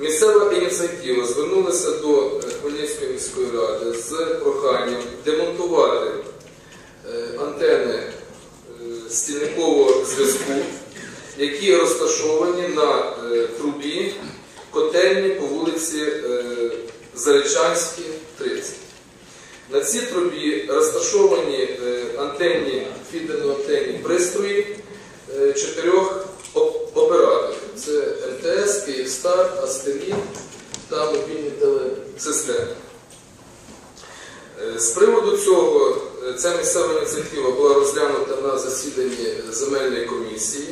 Місцева ініціатива звернулася до е, Хмельницької міської ради з проханням демонтувати е, антени е, стільникового зв'язку, які розташовані на трубі котельні по вулиці Заречанській, 30. На цій трубі розташовані антенні, фідерно-антенні пристрої чотирьох МТС, Київстар, та мобільні телесистеми. Е, З приводу цього е, ця місцева ініціатива була розглянута на засіданні земельної комісії,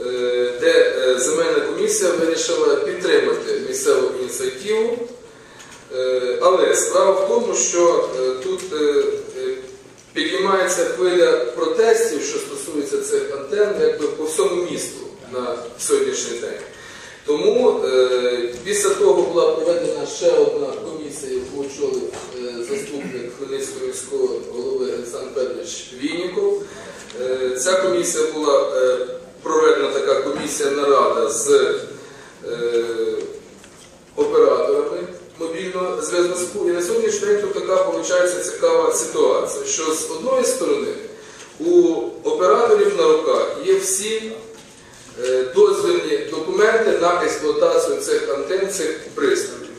е, де земельна комісія вирішила підтримати місцеву ініціативу. Але справа в тому, що тут піднімається хвиля протестів, що стосується цих антенн, якби по всьому місту на сьогоднішній день. Тому е, після того була проведена ще одна комісія, яку очолив е, заступник Хмельницького міського голови Олександр Петрович Вінніков. Е, ця комісія була проведена така комісія нарада з операторами мобільного зв'язку. І на сьогоднішній день тут така виходить цікава ситуація, що з одної сторони у операторів на руках є всі е, дозвільні документи на експлуатацію цих антенн, цих пристроїв.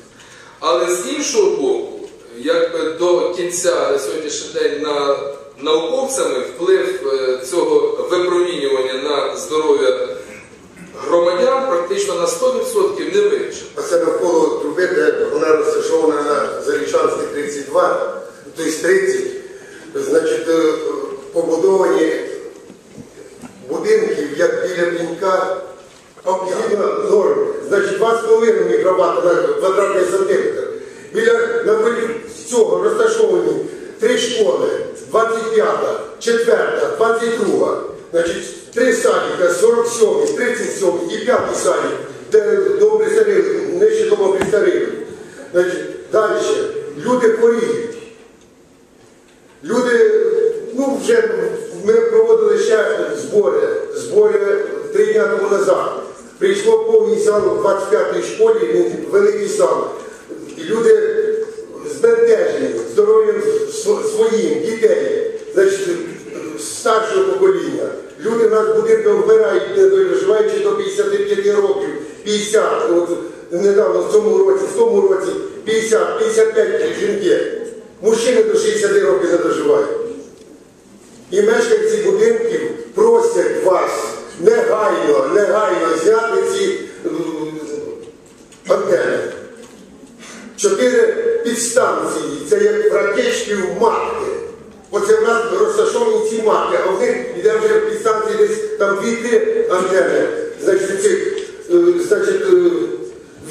Але з іншого боку, якби до кінця на сьогоднішній день на науковцями вплив е, цього випромінювання на здоров'я громадян практично на 100% не вирішено. А це навколо труби, де вона розташована на Зарічанській 32, тобто 30, значить, е, побудовані будинки, як біля пінька, згідно норм, значить 2,5 мікроватт на квадратний сантиметр. Біля напроти цього розташовані три школи, 25, 4, 22, значить, три садика, 47, 37 і 5 садик, де до престарілих, нижче дома престарілих. Значить, далі, люди хворіють. Люди, ну вже ми проводили ще збори, збори три дні тому назад. Повний зал 25-й школі, великий зал. Люди збентежені здоров'ям своїм, дітей, значить, старшого покоління. Люди в нас в будинках вмирають, не доживаючи до 55 років, 50, от недавно в цьому році, в тому році 50, 55 жінки. Мужчини до 60 років не доживають. І мешканці будинків просять вас негайно, негайно зняти ці м, антени. Чотири підстанції, це як ракетки в матки. Оце в нас розташовані ці матки, а них йде вже підстанції десь там дві-три антени. Значить, цих, е, значить, е,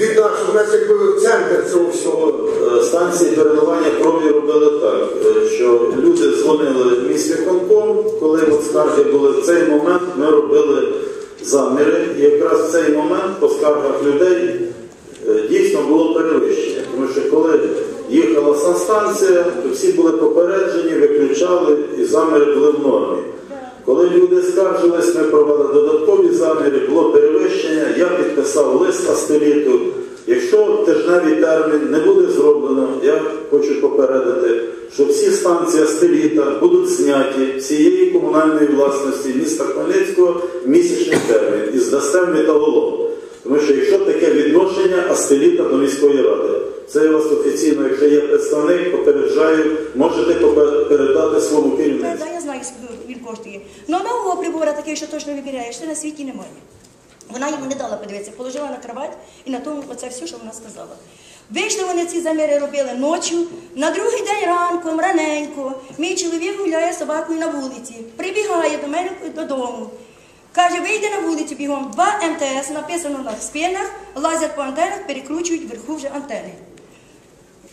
від нашого, у нас якби центр цього всього. Е, Станції переливання крові робили так, що люди дзвонили в міськвиконком, коли от скарги були в цей момент, ми робили заміри, і якраз в цей момент по скаргах людей дійсно було перевищення. Тому що коли їхала санстанція, то всі були попереджені, виключали і заміри були в нормі. Коли люди скаржились, ми провели додаткові заміри, було перевищення, я підписав лист Астеліту. Якщо тижневий термін не буде зроблено, я хочу попередити, що всі станції Астеліта будуть зняті всієї комунальної власності міста Хмельницького в місячний термін і здасте металолом. Тому що якщо таке відношення Астеліта до міської ради, це я вас офіційно, якщо є представник, попереджаю, можете передати своєму Та, керівництву. та, я знаю, він коштує. Ну нового прибора такий, що точно вибираєш, це на світі немає. Вона йому не дала подивитися, положила на кровать і на тому оце все, що вона сказала. Вийшли вони ці заміри робили ночі, на другий день ранком, раненько, мій чоловік гуляє з собакою на вулиці, прибігає до мене додому. Каже, вийде на вулицю бігом, два МТС, написано на спинах, лазять по антенах, перекручують вверху вже антени.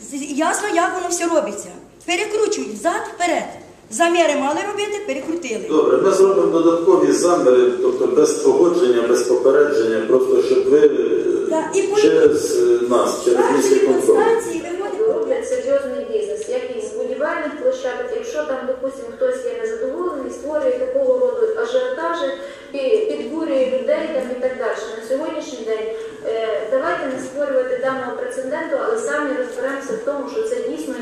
З- Ясно, як воно все робиться. Перекручують взад, вперед. Заміри мали робити, перекрутили. Добре, ми зробимо додаткові заміри, тобто без погодження, без попередження, просто щоб ви е, Так, і через е, нас, через міський контроль. роблять серйозний бізнес, як із будівельних площадок. Якщо там, допустимо, хтось є незадоволений, створює такого роду ажіотажі, пі- підбурює людей там і так далі. На сьогоднішній день е, давайте не створювати даного прецеденту, але самі розберемося в тому, що це дійсно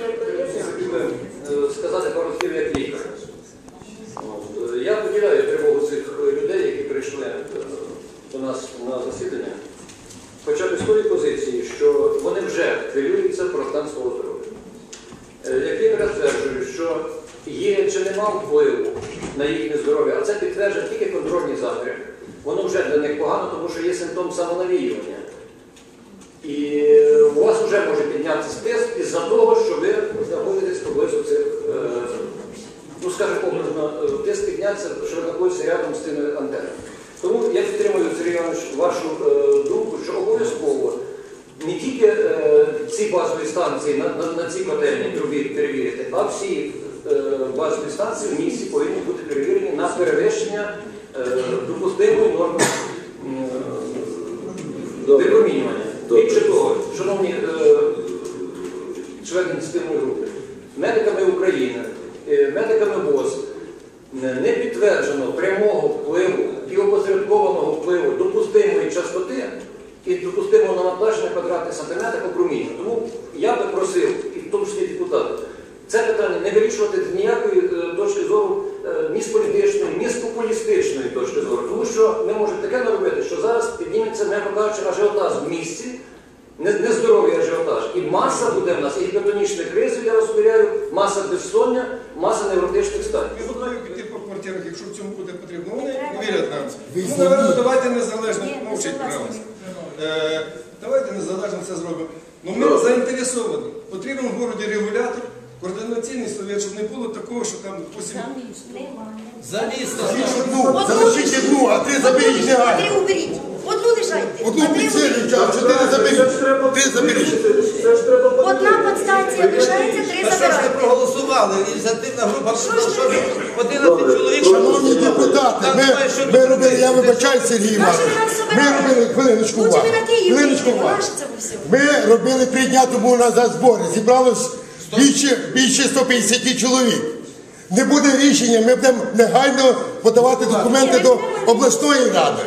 хотів би е, сказати пару слів як лікар. Е, Я поділяю тривогу цих людей, які прийшли е, до нас на засідання, хоча б з тої позиції, що вони вже хвилюються про стан свого здоров'я. Як лікар стверджую, що є чи нема впливу на їхнє здоров'я, а це підтверджує тільки контрольні заміри. Воно вже для них погано, тому що є симптом самонавіювання. І у вас вже може піднятися тиск із-за того, що ви знаходитесь поблизу цих, е, ну скажімо, образно, е, тиск піднятися, що ви знаходитеся рядом з цими антенами. Тому я підтримую, Сергій Іванович, вашу е, думку, що обов'язково не тільки е, ці базові станції на, на, на ці котельні трубі перевірити, а всі е, базові станції в місті повинні бути перевірені на перевищення е, допустимої норми випромінювання. Більше того, шановні е, члени ініціативної групи, медиками України, е, медиками ВОЗ не не підтверджено прямого впливу і опосередкованого впливу допустимої частоти і допустимого навантаження квадратних сантиметрів опроміння. Тому я би просив, і в тому числі депутати, це питання не вирішувати з ніякої е, точки зору е, ні з політичної, ні з популістичної точки зору. Тому що ми можемо таке наробити, що зараз підніметься, м'яко кажучи, ажіотаж в місті, не- нездоровий ажіотаж. І маса буде в нас і гіпертонічних кризів, я розповідаю, маса безсоння, маса невротичних станів. Ми готові піти по квартирах, якщо в цьому буде потрібно. Вони вірять нам. Ну, напевно, давайте незалежно согласна. пожалуйста. Е, Давайте незалежно це зробимо. Ну ми заінтересовані. Потрібен в городі регулятор, координаційний совет, щоб не було такого, що там, допустимо, Одну, залишіть одну, а три заберіть А негайно. три уберіть. Одну лишайте. Одну підсилюйте, а чотири заберіть. Три заберіть. Одна подстанція лишається, три Та що ж ви забирайте. проголосували? Ініціативна група, Що ви? 11 чоловік, Шановні депутати, ми, ми робили, я вибачаю, Сергій Іванович, ми робили, хвилиночку Лучше увагу, на Київ хвилиночку увагу. наше це все. Ми робили три дня тому назад збори, зібралось більше, більше 150 чоловік. Не буде рішення, ми будемо негайно подавати документи до обласної ради.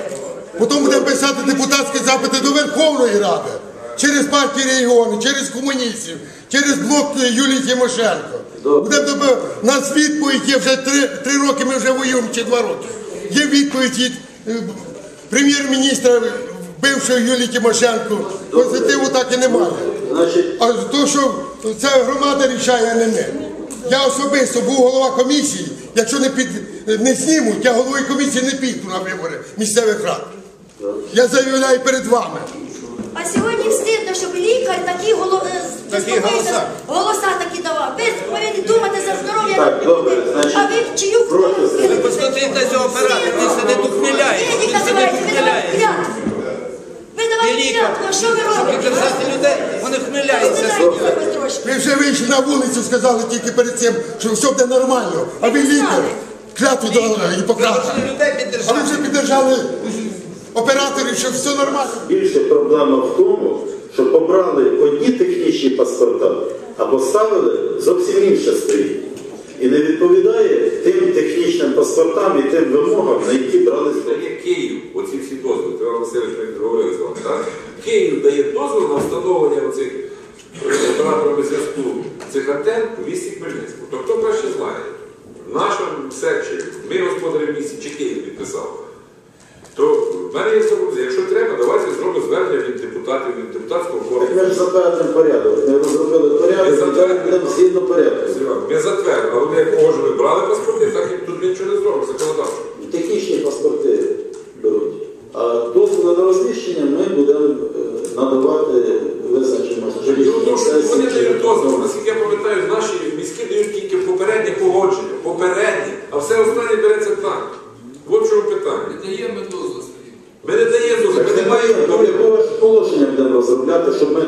Потім будемо писати депутатські запити до Верховної Ради. Через партії регіону, через комуністів, через блок Юлії Тимошенко. Будемо у нас відповідь є вже три, три роки, ми вже воюємо чи два роки. Є відповідь від е, прем'єр-міністра бившої Юлії Тимошенко. Позитиву так і немає. Значить, А то, що це громада рішає, а не ми. Я особисто був голова комісії. Якщо не під не знімуть, я головою комісії не піду на вибори місцевих рад. Я заявляю перед вами. А сьогодні встидно, щоб лікар такі голо... е, голоса. голоса такі давав. Ви повинні думати за здоров'я Так, добре, людей. значить, А ви чию прошу. хвилину Ви посмотрите цього оператора, він сидить ухміляє. Він Медика сидить давайте, ви давайте ухміляє. клятву. Ви І давайте лікар, клятву, а що ви щоб робите? підтримати людей, вони хмиляються. Розбирайте себе трошки. Ви вже вийшли на вулицю, сказали тільки перед цим, що все буде нормально. А ви лікар, клятву до Гіппократа. Треба А ви вже підтримали операторів, що все нормально. більше проблема в тому, що побрали одні технічні паспорта, а поставили зовсім інше стоїть. І не відповідає тим технічним паспортам і тим вимогам, на які брали Дає Київ, оці всі дозволи, Петро Васильович ми говорили з вами, так? Київ дає дозвіл на встановлення оцих цих антенн у місті Хмельницькому. То хто краще знає? В нашому секторі, ми господарі в місті, чи Київ підписав. То в мене є пропозиція, якщо треба, давайте зробимо звернення від депутатів, від депутатського корпусу. ми ж затвердимо порядок. Ми розробили порядок, далі будемо згідно порядку. Ми затвердили, але вони як кого брали паспорти, так і тут нічого не зробимо, законодавчо. Дають дозвіл. дозвіл. Наскільки я пам'ятаю, наші міські дають тільки попереднє погодження, попереднє, а все останнє береться так. От в чому питання. Даємо дозвіл. Ми не даємо дозвіл, ми не маємо положення будемо розробляти, щоб ми.